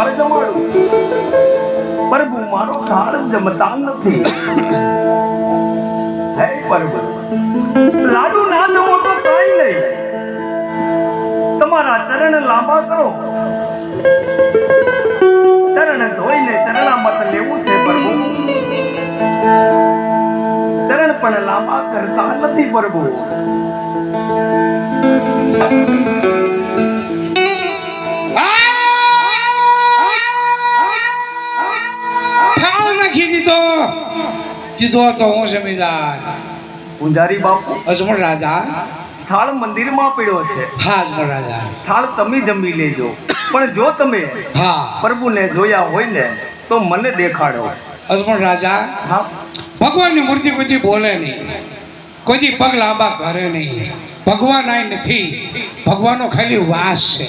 થાળ જમાડું. પ્રભુ, મારો થાળ જમતા નથી. હે પ્રભુ લાડુ ના જમો તો કઈ નહીં. તમારા ચરણ લાંબા કરો. ચરણ ધોઈને ચરણામત લેવું છે પ્રભુ. ચરણ પણ લાંબા કરતા નથી પ્રભુ. નાખી દીધો કીધો તો હું જમીદાર. પૂંજારી બાપુ? અજમલ રાજા. થાળ મંદિરમાં પીડ્યો છે. હા અજમલ રાજા. થાળ તમે જમી લેજો. પણ જો તમે હા. પ્રભુને જોયા હોય ને તો મને દેખાડો. અજમલ રાજા હા. ભગવાનની મૂર્તિ કોઈ બોલે નહીં. કોઈ પગ લાંબા કરે નહીં. ભગવાન આય નથી. ભગવાનનો ખાલી વાસ છે.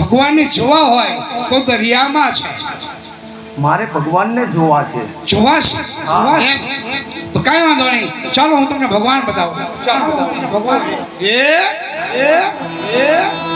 ભગવાનને જોવા હોય તો દરિયામાં છે. મારે ભગવાનને જોવા છે. જોવા છે જોવા છે તો કાંઈ વાંધો નહીં. ચાલો હું તમને ભગવાન બતાવું. ચાલો ભગવાન. એ એ એ એ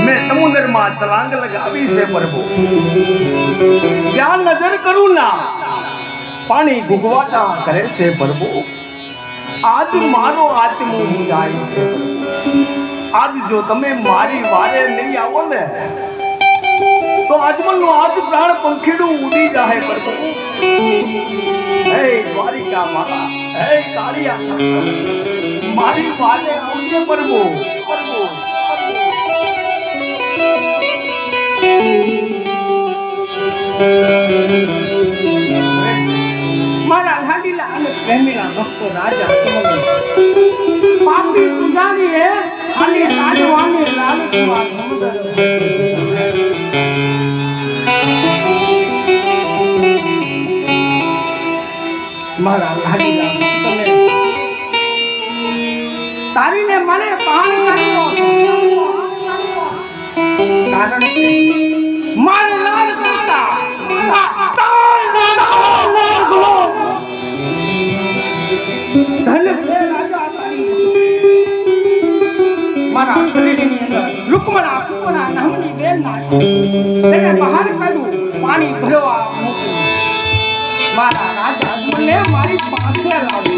મેં સમુદ્રમાં તલાંગ લગાવી છે પ્રભુ ત્યાં નજર કરું ના પાણી ગુગવાટા કરે છે પ્રભુ આજ મારો આત્મો મુંજાય છે પ્રભુ. આજ જો તમે મારી વારે નહીં આવો ને તો આજમલનું આજ પ્રાણ પંખીડું ઉડી જાય પ્રભુ હે દ્વારિકા માતા હે કાળિયા મારી વાલે આવજે પ્રભુ પ્રભુ મારા લાડીલા અને પ્રેમીલા ભક્તો રાજા સમગ્ર પાપી સુધારી હે ખાલી કાઢવાની લાલચમાં સમુદ્ર મારા લાડીલા ભક્તને તારીને મને પાન કર્યો કારણ કે મારે શરીરની અંદર રૂકમણા કુકમણા નામની બેનના તેને બહાર કાઢું, પાણી ભરવા મારા રાજા મને મારી પાસે લાવ્યો.